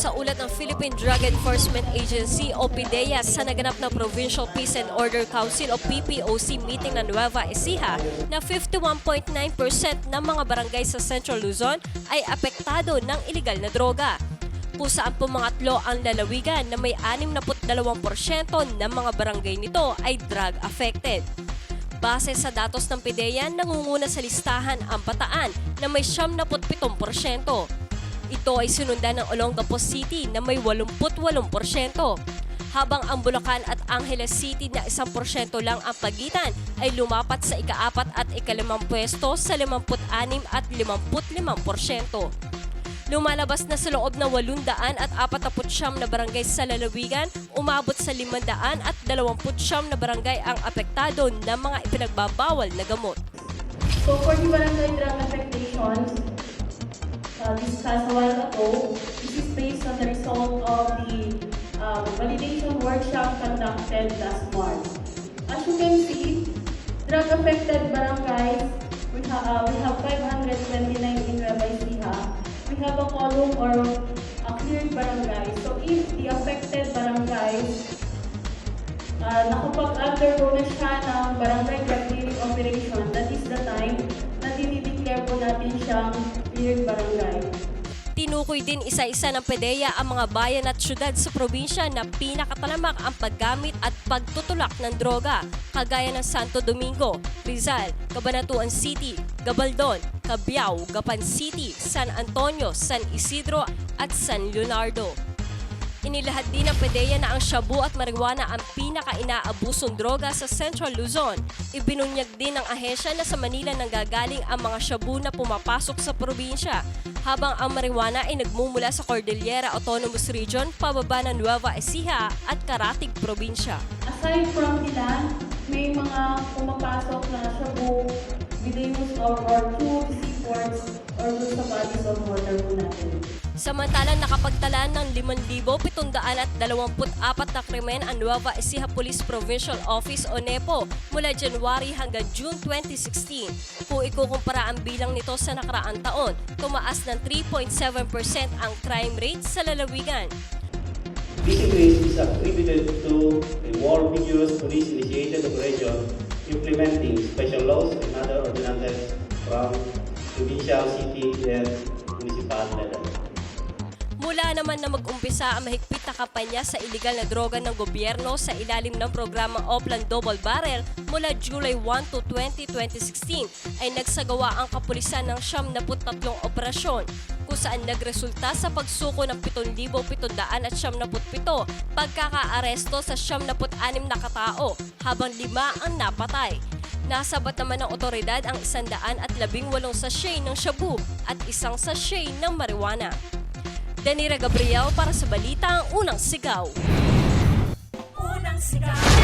sa ulat ng Philippine Drug Enforcement Agency o PDEA sa naganap na Provincial Peace and Order Council o PPOC meeting ng Nueva Ecija na 51.9% ng mga barangay sa Central Luzon ay apektado ng iligal na droga kung saan pumangatlo ang lalawigan na may 62% ng mga barangay nito ay drug affected. Base sa datos ng PDEA, nangunguna sa listahan ang Bataan na may 77%. Ito ay sinundan ng Olongapo City na may 88%, habang ang Bulacan at Angeles City na 1% lang ang pagitan ay lumapat sa ikaapat at ikalimang pwesto sa 56 at 55%. Lumalabas na sa loob ng 800 at 49 na barangay sa lalawigan, umabot sa 500 at 29 na barangay ang apektado ng mga ipinagbabawal na gamot. So for the barangay drug affectations, uh, discussed a while ago, this is based on the result of the um, validation workshop conducted last March. As you can see, drug affected barangays, we, ha- uh, we have 529 in Nueva Ecija. We have a column or a cleared barangay. So if the affected barangays uh, nakapag-undergo na siya ng barangay drug operation, that is the time Tinukoy din isa-isa ng PDEA ang mga bayan at syudad sa probinsya na pinakatalamak ang paggamit at pagtutulak ng droga, kagaya ng Santo Domingo, Rizal, Cabanatuan City, Gabaldon, Cabiao, Gapan City, San Antonio, San Isidro at San Leonardo. Inilahad din ng PDEA na ang shabu at marijuana ang pinaka-inaabusong droga sa Central Luzon. Ibinunyag din ng ahensya na sa Manila nanggagaling ang mga shabu na pumapasok sa probinsya, habang ang marijuana ay nagmumula sa Cordillera Autonomous Region pababa ng Nueva Ecija at Karatig Probinsya. Aside from the land, may mga pumapasok na shabu with the use of or through seaports or dun sa bodies of water po natin. Samantalang nakapagtala ng 5,724 na krimen ang Nueva Ecija Police Provincial Office o NEPO mula January hanggang June 2016. Kung ikukumpara ang bilang nito sa nakaraang taon, tumaas ng 3.7% ang crime rate sa lalawigan. This increase is attributed to a more vigorous police-initiated operation implementing special laws and other ordinances from provincial, city, and municipal level. Mula naman na mag-umpisa ang mahigpit na kampanya sa iligal na droga ng gobyerno sa ilalim ng programa Oplan Double Barrel mula July 1 to 20, 2016 ay nagsagawa ang kapulisan ng 73 operasyon kung saan nagresulta sa pagsuko ng 7,777 pagkakaaresto sa 76 na katao habang lima ang napatay. Nasabat naman ng otoridad ang 118 sachet ng shabu at isang sachet ng marijuana. Danira Gabriel para sa Balita Unang Sigaw. Unang Sigaw.